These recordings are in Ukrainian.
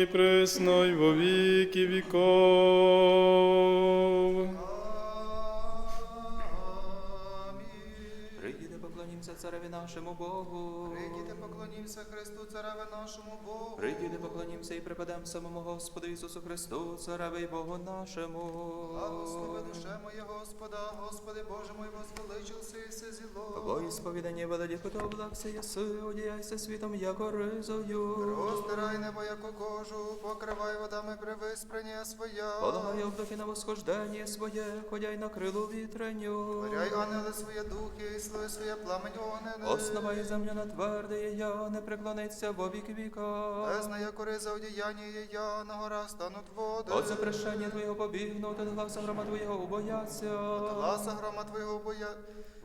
і пресно, во віки віков. Цареві нашому Богу. Прийдіте, поклонімся Христу, цареве нашому Богу. Прийдіте, поклонімся і припадемо самому Господу Ісусу Христу, цареві Богу нашому. Благослови душе моє Господа, Господи Боже мой, возвеличився і все зіло. Бо сповідання велиді, хто облакся єси, одіяйся світом, яко ризою. Розтирай небо, яку кожу, покривай водами привиспрення своя. Полагай обдохи на восхождення своє, ходяй на крилу вітреню. Варяй ангели своє духи, і своє пламень огнене. і земля на тверде, я не преклониться во вік віка. Бездна, кори за одіяння є я, на горах стануть води. От запрещення твоєго побігнути гласа грома твоєго убояться. Гласа грома твоєго боя.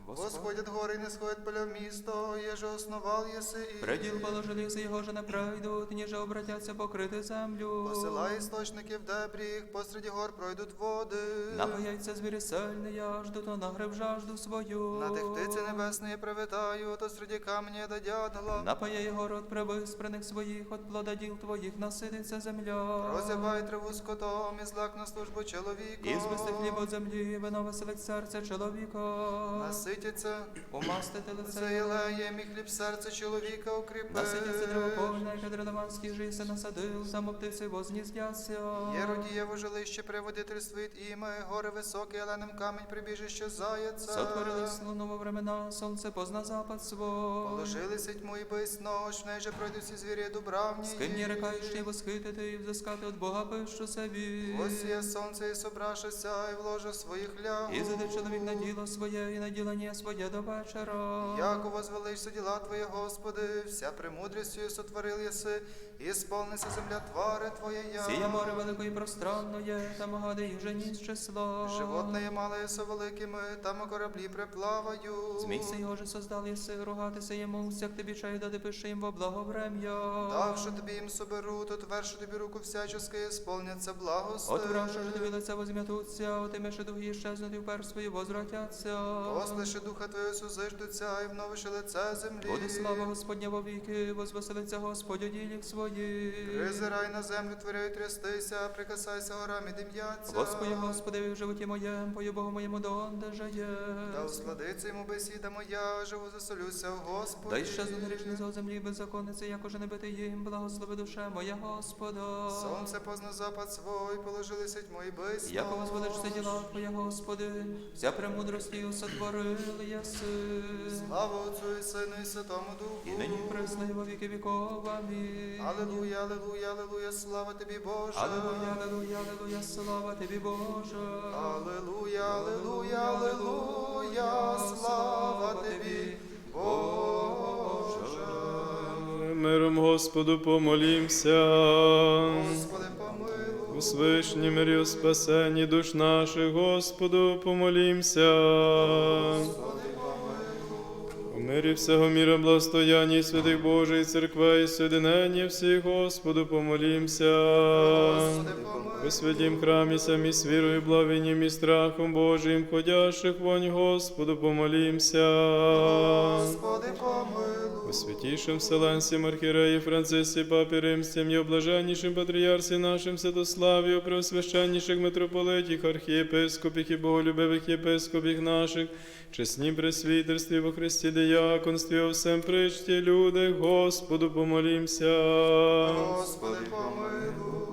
Господь. Восходять гори, і не сходять поля в місто, єже основал єси і... Преділ положили з його же не пройдуть, ніже обратяться покрити землю. Посилай істочників дебріг, посеред гор пройдуть води. Напаяться звірі сильні, я жду, то нагреб жажду свою. На тих птиці небесної привітаю, то серед камня до дятла. Напає його рот привиспрених своїх, от плода діл твоїх насидиться земля. Розявай траву скотом і злак на службу чоловіку. І звести хліб от землі, вино веселить серце чоловіка. Наситяться, Умастити це лице, єлеєм і хліб серце чоловіка укріпи. наситяться древопольне, яке дрелеванський жиси насадив, там птиці возніздяться. Є родієво жилище, приводитель світ іме, гори високі, еленем камінь прибіжище заяця. Сотворились луново времена, сонце позна запад свой. Положилися тьму і бись ночь, в неї же пройдуть всі звірі дубравні. Скині рекаючи восхитити і взискати от Бога пишу собі. Ось є сонце і собрашися, і вложив своїх ляг. І заде чоловік на діло своє, і на ділення своє до вечора. Яко возвеличся діла Твої, Господи, вся премудрістю сотворил єси, і сповниться земля твари Твоєя. Сіє море велике і пространне, там гади їх же ні з числа. Животне є мале со великими, там у кораблі приплавають. Змійся його же создал єси, ругатися йому, всяк тобі чай дати пиши їм во благоврем'я. Так, що тобі їм соберу, то твершу тобі руку всячески, сповняться благости. От враша же тобі лице возм'ятуться, от імеше дуги щезнути впер свої возвратяться. Послиши духа Твого сузиждуться, і вновиши лице землі. Буде слава Господня во віки, возвеселиться Господь у діліх своїх. Призирай на землю, творяй трястися, прикасайся горам і дим'яться. Господи, Господи, в животі моєм, пою Богу моєму донде жає. Та усладиться йому бесіда моя, живу засолюся в Господі. Дай ще грішний за землі беззаконниці, як уже не бити їм, благослови душе моя Господа. Сонце позна запад свой, положилися тьму і бисно. Яко возводиш все діла Твоя, Господи, вся премудростю сотворили єси. Слава Отцю і Сину і Святому Духу. І нині пресно і во віки віков. Амінь. Аллилуйя, аллилуйя, аллилуйя, слава тобі, Боже. Аллилуйя, аллилуйя, аллилуйя, слава Тобі, Боже. Аллилуйя, аллилуйя, аллилуйя, слава тобі, Боже. Миром Господу помолімся. Господи, помилуй. У свишній мирі у спасенні душ наших, Господу помолімся. У мирі всього міра благостояння і святих Божої церкви і соєдинення всіх, Господу помолімся. У святім храмі самі з вірою, благовінням і страхом Божим, ходящих вонь, Господу помолімся. Господи, помилуй. У святійшим Вселенсі архіреї Францисі, Папі Римським і облаженнішим патріарсі нашим Святославі, у преосвященніших митрополитіх, архієпископіх і боголюбивих єпископіх наших, чеснім пресвітерстві во Христі дияконстві, у всем причті люди, Господу помолімся. Господи, помилуй.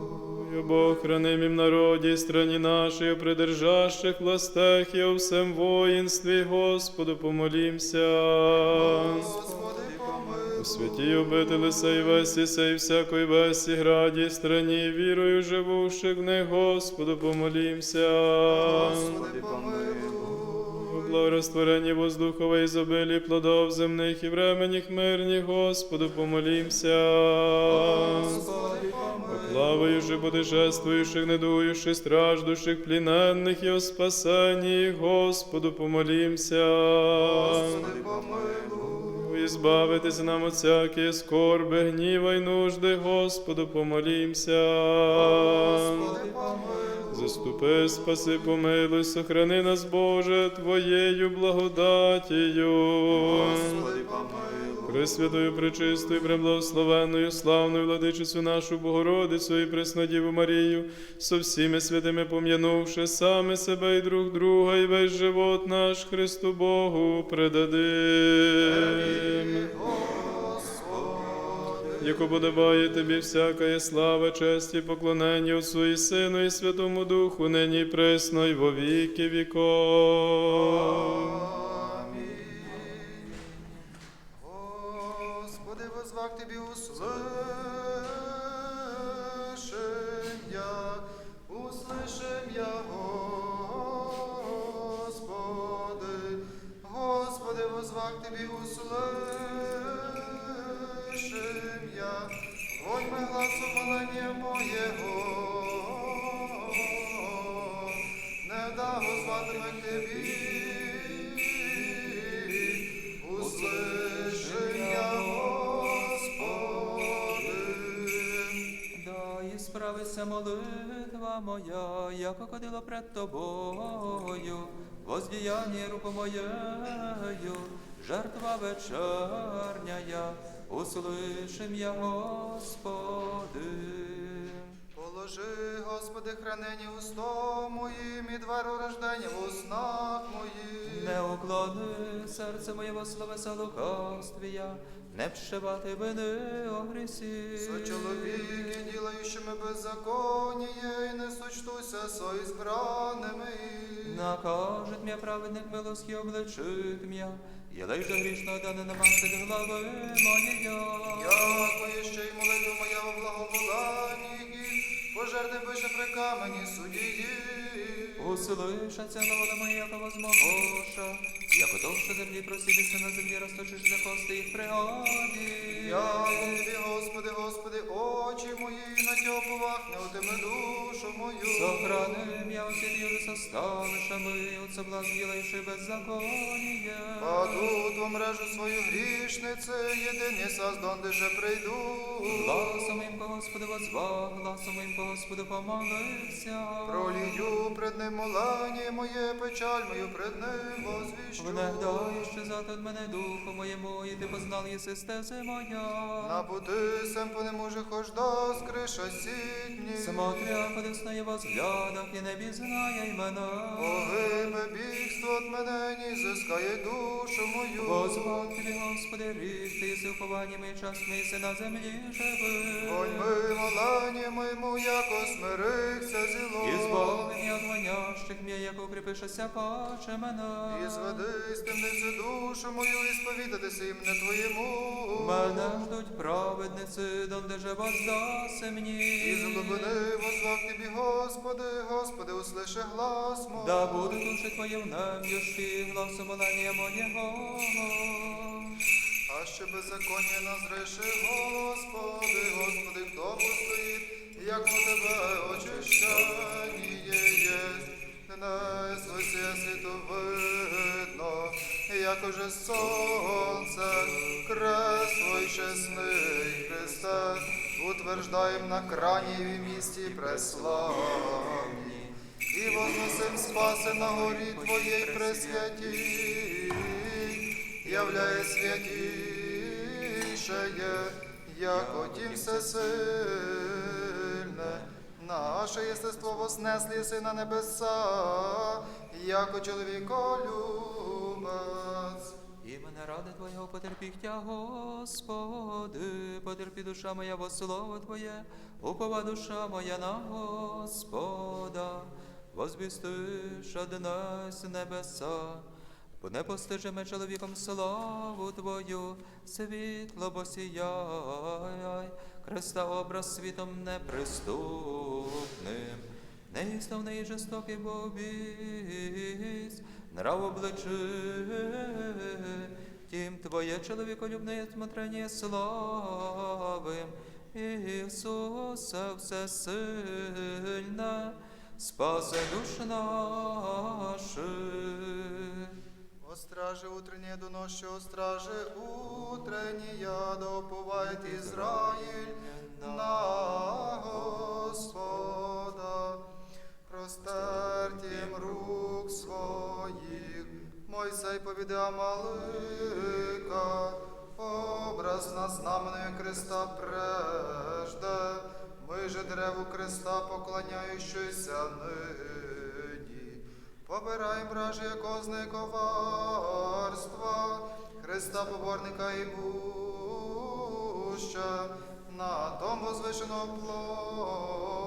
Бог храним в народі, страні нашій, у придержащих властях і у всем воїнстві, Господу помолімся. Господи, святій обители сей весі, сей всякої весі, граді, страні, вірою живущих в них, Господу помолімся. Господи, помилуй. У благорастворенні ізобилі плодов земних і временіх мирних, Господу помолімся. Господи, помилуй. Же путешествуючих, недуючих, страждущих, пліненних і о спасенні, Господу помолімся. Господи, помилуй. Ізбавитися нам от всякі скорби, гніва й нужди, Господу помолімся. Господи, помилуй. Заступи, спаси, помилуй, сохрани нас, Боже, Твоєю благодатію. Господи, помилуй. Пресвятою, пречистою, преблагословенною, славною владичицю нашу Богородицю і Преснодіву Марію, со всіми святими пом'янувши саме себе і друг друга, і весь живот наш Христу Богу предадим. Яко подобає тобі всякая слава, честь і поклонення Отцу і Сину і Святому Духу, нині пресно, і во віки віков. Возвах Тобі услышим я, Вонь глазу молення моєго, не да возватиме к Тобі, услышим Господи. Да і молитва моя, яко ходила пред тобою, воздіяння руку моєю, жертва вечерняя, услышим я, Господи. Положи, Господи, хранені усто моїм і двері рождення в уснах моїх. Не уклони серце моє во словеса лукавствія, не вшивати вини о грісі. Со чоловіки, ділаючими беззаконіє, і не сочтуся со ізбраними. Накажет м'я праведник милості обличит м'я, єлей же грішна, да не намастить глави моєї. Дякую, ще й молитву моя у благоволенні, пожерти пише при камені судії. Услышаться народа моя, та возмогоша, яко то, що землі просідеться на землі, розточиш за кости їх пригоді. Дякую тобі, Господи, Господи, очі мої, на тього повахне, отиме душу мою. Сохраним я осінію составишами, от соблазн ділаючи беззаконія. Паду ту мрежу свою грішниці, єдиний создон, де же прийду. Гласом моїм по Господу возва, гласом моїм по Господу помолився. Пролію пред ним молання моє, печаль мою пред ним возвіщу. Внегдай, що зад мене духу моєму, і ти познал єси стези моя. На пути сем по нему же хожда, скриша сіть мені. Смотря ходив на його взглядах, і не бізнає імена. Погибе бігство от мене, ні зискає душу мою. Возвав тобі, Господи, рік, ти єси уховані мій час, мій на землі живи. Вонь ми молання моєму, яко смирихся зіло. І збави м'я от манящих м'я, як укріпишеся паче мене. І зведи з душу мою, і сповідатися їм твоєму. Мене ждуть праведниці, донде же воздаси мені. І з глибини возвав тобі, Господи, Господи, услиши глас мой. Да буде душі твоє в нем'ющі, гласу молення моєго. А ще беззаконня назреши, Господи, Господи, хто постоїть, як у тебе очищання є. Не світу видно, як уже сонце, крест твой чесний Христе, утверждаєм на крані в місті преславні. І возносим спаси на горі Твоєї пресвятій, являє святішеє, як отім всесильне. Наше єстество вознесли єси на небеса, як чоловіколюбець. І мене ради Твоєго потерпіхтя, Господи, потерпі душа моя во слово Твоє, упова душа моя на Господа, возвістиш однесь небеса, непостижиме чоловіком славу Твою, світло босіяй, Христа образ світом неприступним. Неісновний і жорстокий бобісь, нрав обличи, тім Твоє чоловіколюбне смотрення славим, Ісусе всесильне, спасе душ наших. О страже утреннее до ночи, о страже утренняя, да уповает Израиль на Господа. Простертім рук своїх, Мойсей повіде Амалика, образ на знаменою креста прежде, ми же древу креста поклоняючися нині. Побираєм враже, яко знає коварства, Христа поборника і буща, на том возвишено плотію, і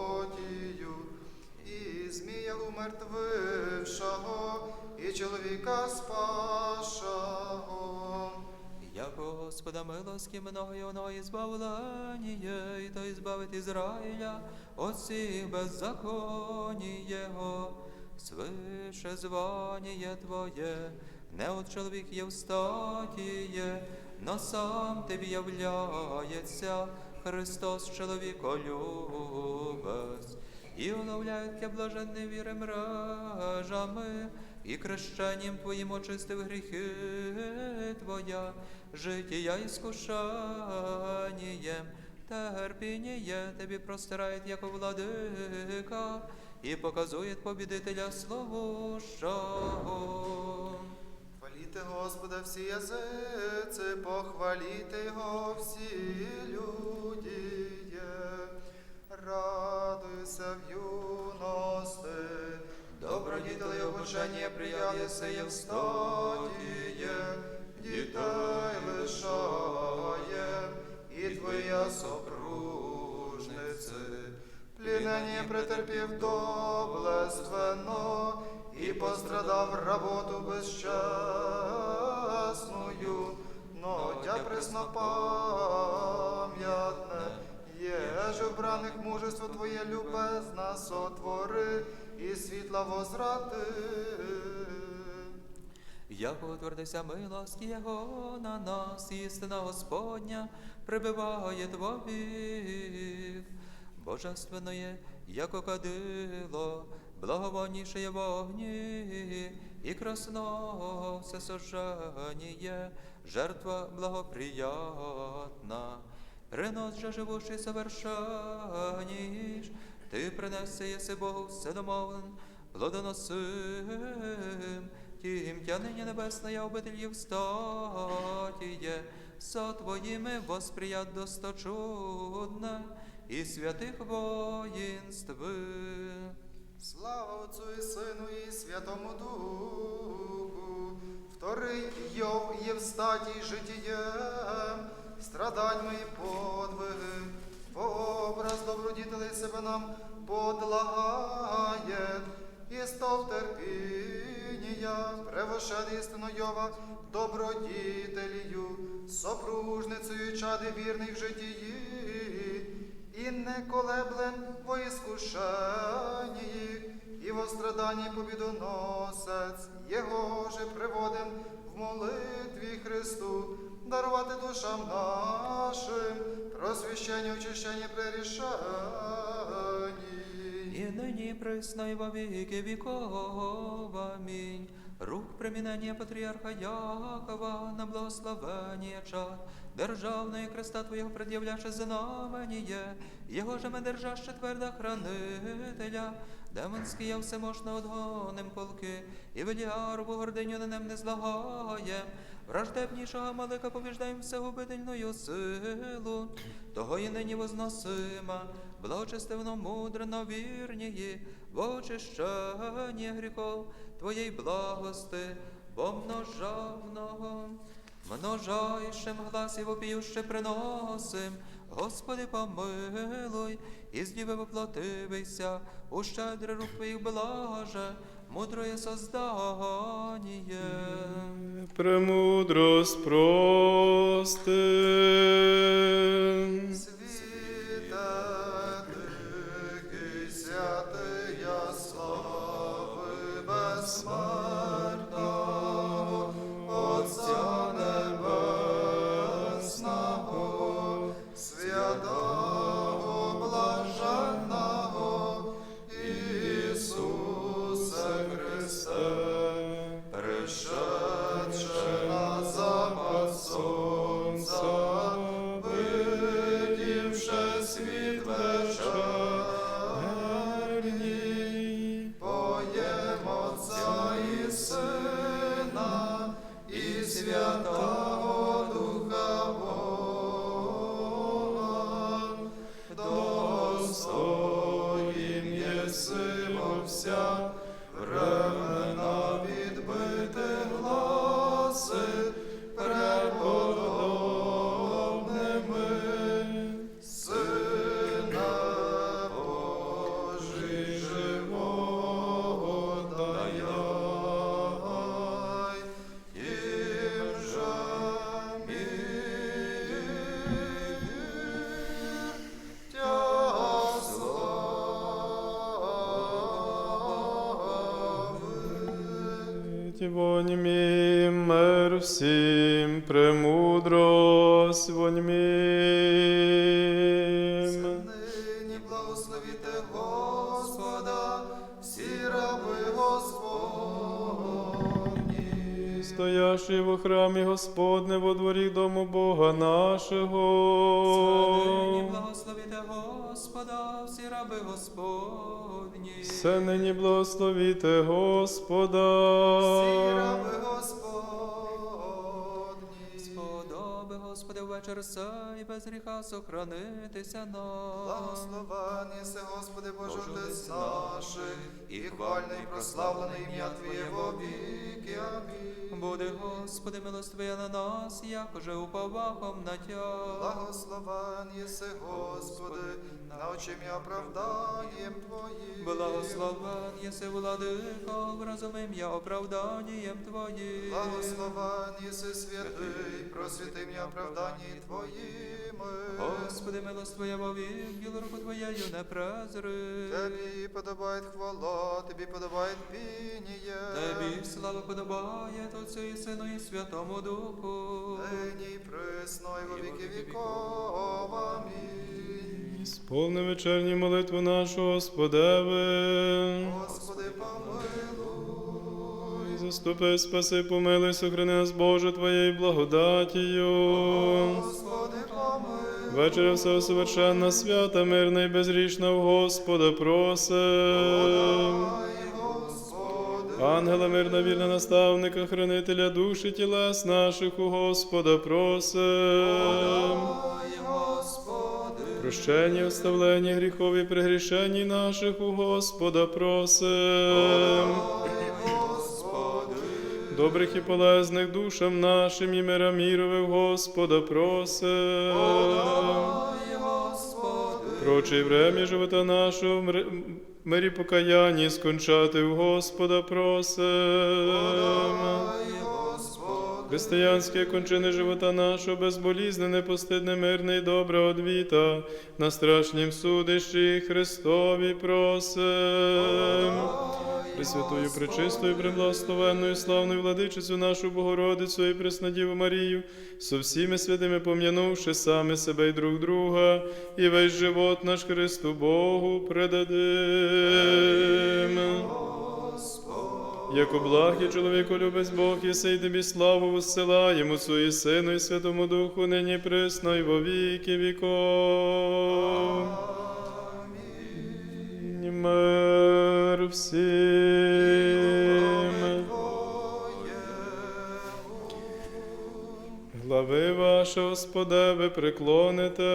змія умертвившого, і чоловіка спашого. Яко Господа милості многое оно избавление, и то избавит Израиля от всіх беззаконій Його, свише звание Твоє, не от чоловік є встатіє, но сам Тобі являється. Христос чоловіколюбець, і уловляють тя блаженне віри мрежами, і крещенням Твоїм очистив гріхи Твоя, життя іскушенням, терпіння Тобі простирає, як владика, і показує побідителя словущого. Хваліте Господа всі язиці, похваліте Його всі люди. Радуйся в юності, добродітелі обучення прияв'я сеє в статіє, дітей лишає, і твоя сопружниці. Плінення претерпів доблественно, і пострадав работу безчесную, но тя преснопам'ятне, єже вбраних мужество Твоє любезна сотвори, і світла возврати. Як утвердися милость Його на нас, істина Господня прибиває вовік. Божественное, яко кадило, благовонніше вогні, і красно все сожження, жертва благоприятна. Принос же живущий совершенніш, ти принеси єси Богу вседомовлен, плодоносим, тім тянення небесна обитель встатіє, со твоїми восприят досточудне і святих воїнств. Слава Отцу і Сину і Святому Духу, вторий Йов є встаті житієм, страдань мої подвиги, образ добродітелей себе нам подлагає, і стов терпіння, превошед істину Йова, добродітелію, сопружницею чади вірний в житті і не колеблен во іскушенні, і во страданні побідоносець, Його же приводим в молитві Христу, дарувати душам нашим, просвящення, очищення прирішені. І нині присно віки віков. Амінь. Рух примінення патріарха Якова на благословення чад, державної креста Твоєго пред'являше знаменіє, його же ми держаще тверда хранителя, демонський я всеможно одгоним полки, і веліарву гординю на нем не злагаєм, враждебнішого малика побіждаєм всегубительною силу, того і нині возносима, благочестивно мудрено вірнії, в очищенні гріхов Твоєї благости, помножавного, множайшим гласі вопіюще приносим, Господи, помилуй, і з діви воплотивися, у щедрий рук Твоїх блаже, мудроє создання. Премудрость прости. Світе тихий, святия слави безсмертного, воньми, мир всім, премудрость воньми. Нині благословіте Господа, всі раби Господні. Стоящий во храмі Господне во дворі дому Бога нашого. Нині благословіте Господа, всі раби Господні. Все нині благословіте Господа. Господи, ввечер сей, без гріха сохранитися нам. Благословений се, Господи Боже, Отець наших, і хвальне і прославлене ім'я Твоє во віки. Амінь. Буде, Господи, милость на нас, як уже уповахом на Тя. Благословен єси, Господи, научи м'я оправданням Твоїм. Благословен єси, владика, образом ім'я оправданням Твоїм. Благословен єси святий, просвіти м'я оправданні Твоїми. Господи, милость Твоя вовік, діло руку Твоєю не презри. Тобі подобає хвала, Тобі подобає пініє. Тобі слава подобає Отцю і Сину і Святому Духу. Нині і присно, і во віки віков. Амінь. Сповни вечерню молитву нашу, Господеве. Господи, помилуй. Заступи, спаси, помилуй, сохрани нас, Боже, Твоєю благодатію. Господи, помилуй. Вечеря все совершенна, свята, мирна і безрічна в Господа просим. Ангела мирна, вірна наставника, хранителя душі тілес наших у Господа просим. Прощення, оставлення гріхов і прегрішень наших у Господа просим. Добрих і полезних душам нашим і мира мірових Господа просим. Прочий врем'я живота нашого мирі покаянні скончати в Господа просим. Християнське кончини живота нашого, безболізне, непостидне, мирне і добре одвіта, на страшнім судищі Христові просим. Пресвятою, пречистою, преблагословенною, славною владичицю нашу Богородицю і Преснодіву Марію, со всіми святими пом'янувши саме себе і друг друга, і весь живот наш Христу Богу предадим. Як благий чоловіку любець Бог, і сей тобі славу Отцу і Сину, і Святому Духу, нині присно, і во віки віков. Мир всім. Глави ваші, Господе, ви преклоните.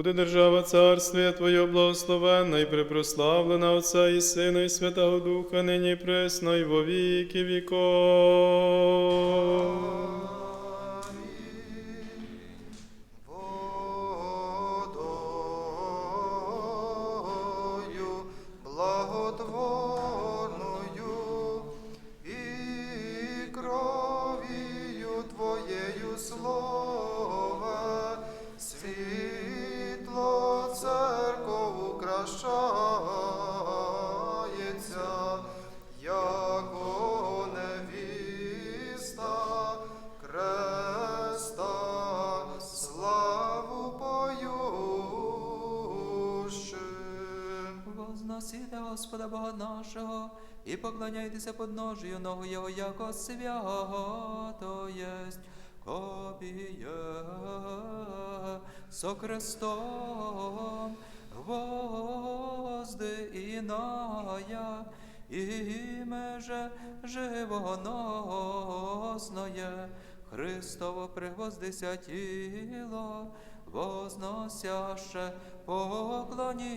Буде держава царствія Твоє благословенна і припрославлена Отця і Сина, і Святого Духа, нині пресна, і во віки віков. Украшається, яко невіста креста славу поющим. Возносите Господа Бога нашого і поклоняйтеся подножію ногу Його, яко свято єсть. Копіє со крестом, гвозди і ная, іме же живоносноє, Христово пригвоздися тіло, возносяще поклонімся.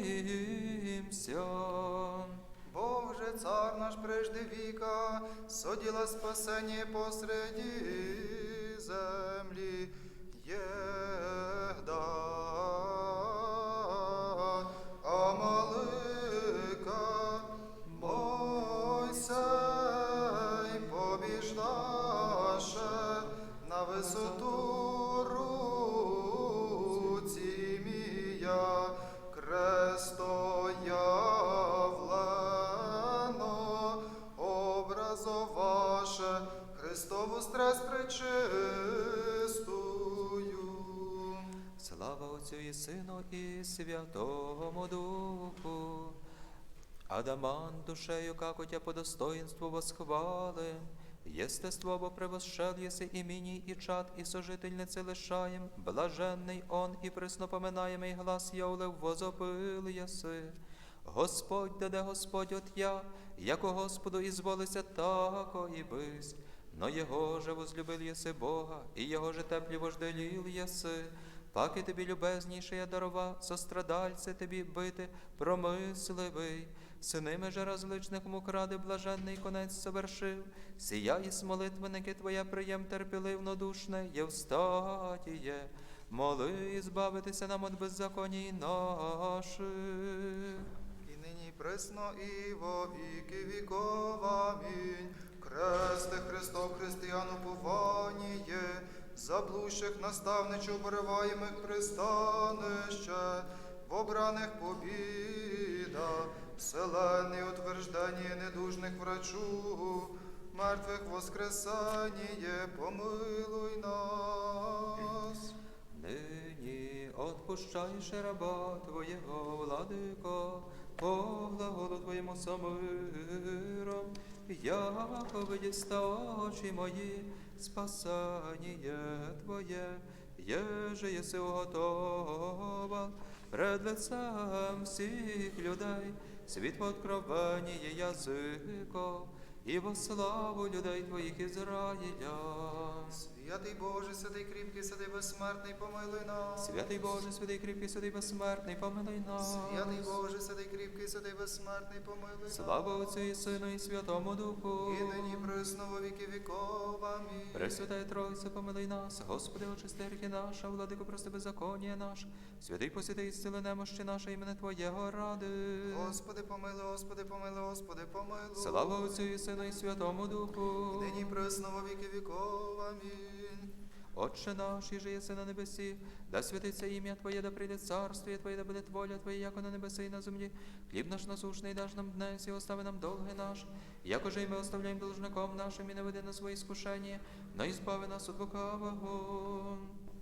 Бог же цар наш прежде віка, соділа спасення посреди землі. Єгда, і Сину, і Святому Духу. Адаман душею, как у тебя по достоинству восхвален, естество бо превосшел еси имени и чад, и сожительницы лишаем, блаженный он и преснопоминаемый глас Йовлев возопил еси. Господь даде Господь от я, яко Господу ізволися тако і бись. Но Його же возлюбил єси Бога, і Його же теплі вожделіл єси. Паки тобі любезніший я дарова, сострадальце тобі бити, промисливий. Синими же различних му кради блаженний конець совершив. Сія із молитвенники твоя приєм терпіливно душне, Євстатіє. Моли збавитися нам от беззаконій наших. І нині присно, і во віки віков. Амінь. Кресте Христов, християн упованіє, заблущих наставничів, пориваємих пристанище, в обраних побіда, вселенний утверждення недужних врачу, мертвих воскресаніє, помилуй нас. Нині отпущаєш раба Твоєго, владико, по глаголу Твоєму самиром, яко видіста очі мої, спасання Твоє, єже єси готова пред лицем всіх людей, світ откровення язико, і во славу людей Твоїх Ізраїля. Святий Боже, святий кріпкий, святий безсмертний, помилуй нас. Святий Боже, святий кріпкий, святий безсмертний, помилуй нас. Святий Боже, святий кріпкий, святий безсмертний, помилуй нас. Слава Отцю і Сину і Святому Духу. І нині присно во віки віков. Амінь. Пресвятая Тройця, помилуй нас, Господи, очисти гріхи наша, владико, прости беззаконня наш, святий посвятий зціли немощі наша, імени Твоєго ради. Господи, помилуй, Господи, помилуй, Господи, помилуй. Слава Отцю і Сину і Святому Духу. І нині присно во віки віков. Амінь. Отче наш, і єси на небесі, да святиться ім'я Твоє, да прийде царствіє Твоє, да буде воля Твоя, яко на небесі і на землі. Хліб наш насушний даш нам днес, і остави нам долги наш, якоже і ми оставляємо должником нашим, і не веди на свої скушення, но і збави нас від лукавого.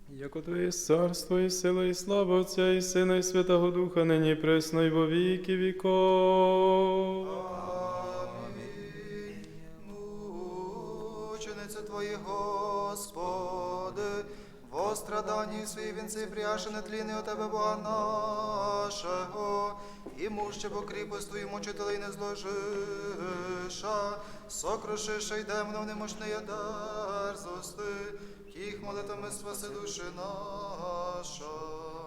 Яко Твоє царство і сила, і слава Отця, і Сина, і Святого Духа, нині пресно, і во віки віков. Твої, Господи, во страданні свої вінці пряшене тліни у Тебе, Бога нашого, і муще по кріпосту і мучителей не зложиша, сокрушиша й демонов немощної дерзости, їх молитвами спаси душі наша.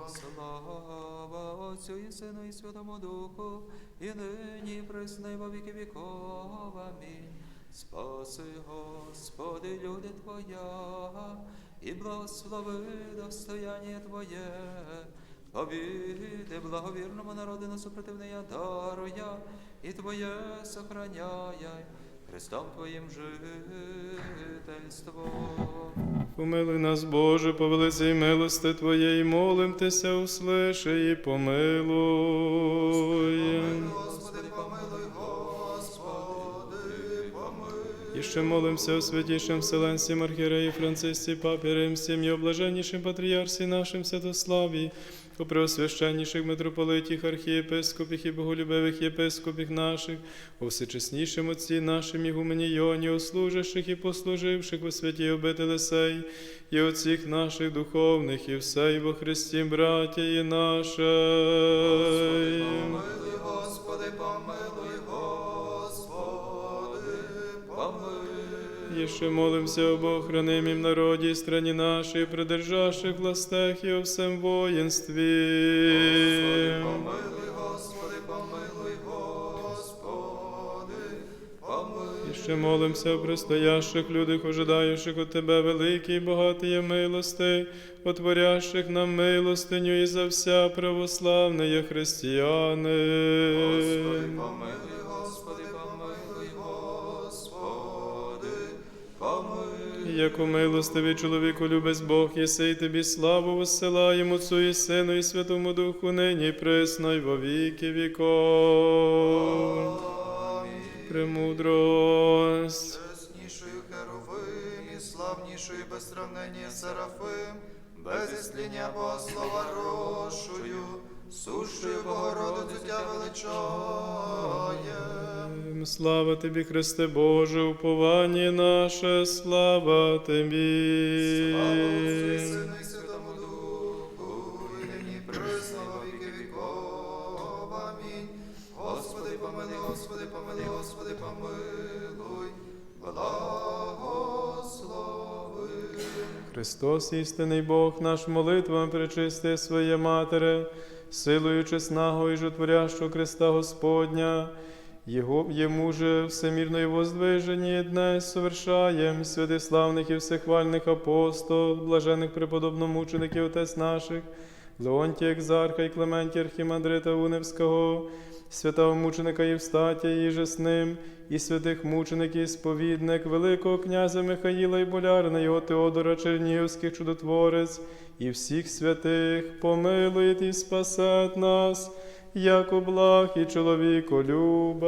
Слава Отцю і Сину і Святому Духу, і нині і присно, і во віки віков. Амінь. Спаси, Господи, люди Твоя, і благослови достояння Твоє. Повіди благовірному народу на супротивне даруя, і Твоє сохраняй, Христом Твоїм жительство. Помилуй нас, Боже, по великій милости Твоєї, молим Тися, услиши і помилуй. Господи, І ще молимося о святішим Вселенсі Мархіреї Францисці, Папі Римським і о блаженнішим патріарсі нашим Святославі, о преосвященніших митрополитіх, архієпископіх і боголюбивих єпископіх наших, о всечеснішим Отці нашим Ігумені Йоні, о служащих і послуживших у святій обители сей, і о наших духовних, і все, і во Христі, браття і наше. Еще молимся об охранимом народе и стране нашей, придержавших властях и о всем воинстве. Помилуй, Господи, помилуй, Господи, помилуй. Еще молимся о предстоящих людях, ожидаючих от Тебе великі і багаті милости, отворящих нам милостиню і за вся православні християни. Помилуй, Яко милостивий чоловіку любець Бог, єси й тобі славу воссилаємо Отцу і Сину і Святому Духу, нині і присно, й во віки віков. Премудрость. Чеснішою Херовим і славнішою без Серафим, без істління Богослова рошую, сущою Богородицю тя величає. Слава тобі, Христе Боже, уповання наше, слава тобі. Слава Отцю і Сину і Святому Духу, і нині і віки віков. Амінь. Господи, помилуй, Господи, помилуй, Господи, помилуй. Благослови. Христос, істинний Бог, наш молитвами причисти своє Матере, силою чесного і жотворящого Христа Господня, Його, Йому же всемірної воздвижені дне совершаєм святих славних і всехвальних апостол, блажених преподобномучеників Отець наших, Леонтія Екзарха і Клементія Архімандрита Уневського, святого мученика Євстатія їже з і святих мучеників і сповідник, Великого князя Михаїла і болярина його Теодора Чернігівських чудотворець і всіх святих помилує і спасет нас, як облах і чоловіку любе.